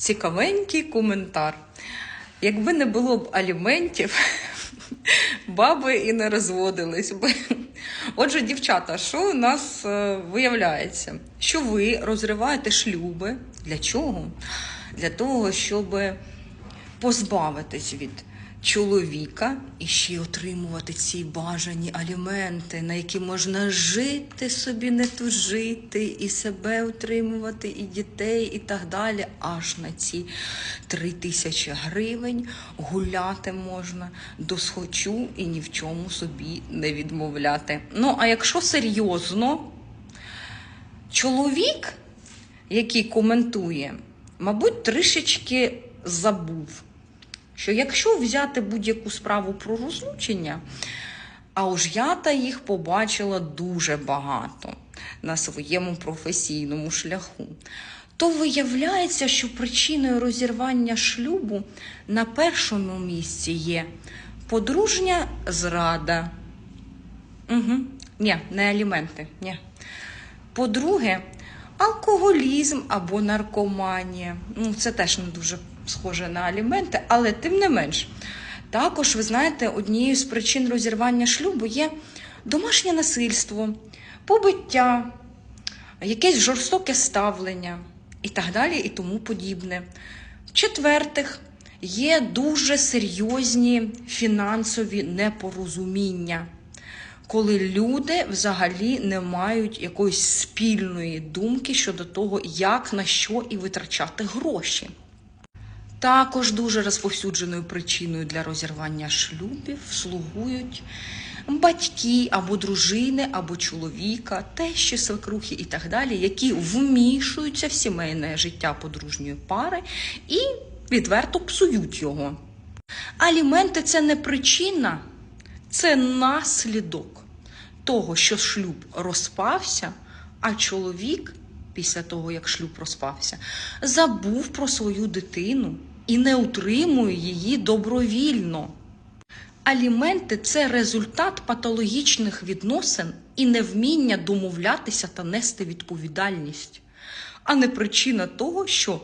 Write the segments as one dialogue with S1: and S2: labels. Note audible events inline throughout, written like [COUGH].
S1: цікавенький коментар. Якби не було б аліментів, [LAUGHS] баби і не розводились би. Отже, дівчата, що у нас е, виявляється? Що ви розриваєте шлюби? Для чого? Для того, щоб позбавитись від чоловіка і ще отримувати ці бажані аліменти, на які можна жити собі, не тужити, і себе утримувати, і дітей, і так далі. Аж на ці три тисячі гривень гуляти можна до схочу і ні в чому собі не відмовляти. Ну, а якщо серйозно, чоловік, який коментує, мабуть, трішечки забув, що якщо взяти будь-яку справу про розлучення, а уж я та їх побачила дуже багато на своєму професійному шляху, то виявляється, що причиною розірвання шлюбу на першому місці є подружня зрада. Угу. Ні, не аліменти. Ні. По-друге, алкоголізм або наркоманія. Ну, це теж не дуже схоже на аліменти, але тим не менш. Також, ви знаєте, однією з причин розірвання шлюбу є домашнє насильство, побиття, якесь жорстоке ставлення і так далі, і тому подібне. В-четвертих, є дуже серйозні фінансові непорозуміння коли люди взагалі не мають якоїсь спільної думки щодо того, як на що і витрачати гроші. Також дуже розповсюдженою причиною для розірвання шлюбів слугують батьки або дружини, або чоловіка, тещі, свекрухи і так далі, які вмішуються в сімейне життя подружньої пари і відверто псують його. Аліменти це не причина, це наслідок того, що шлюб розпався, а чоловік, після того, як шлюб розпався, забув про свою дитину і не утримує її добровільно. Аліменти це результат патологічних відносин і невміння домовлятися та нести відповідальність, а не причина того, що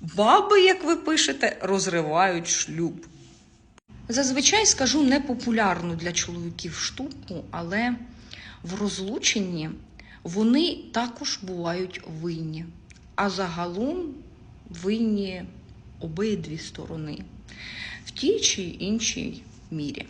S1: баби, як ви пишете, розривають шлюб. Зазвичай скажу непопулярну для чоловіків штуку, але в розлученні вони також бувають винні. А загалом винні обидві сторони в тій чи іншій мірі.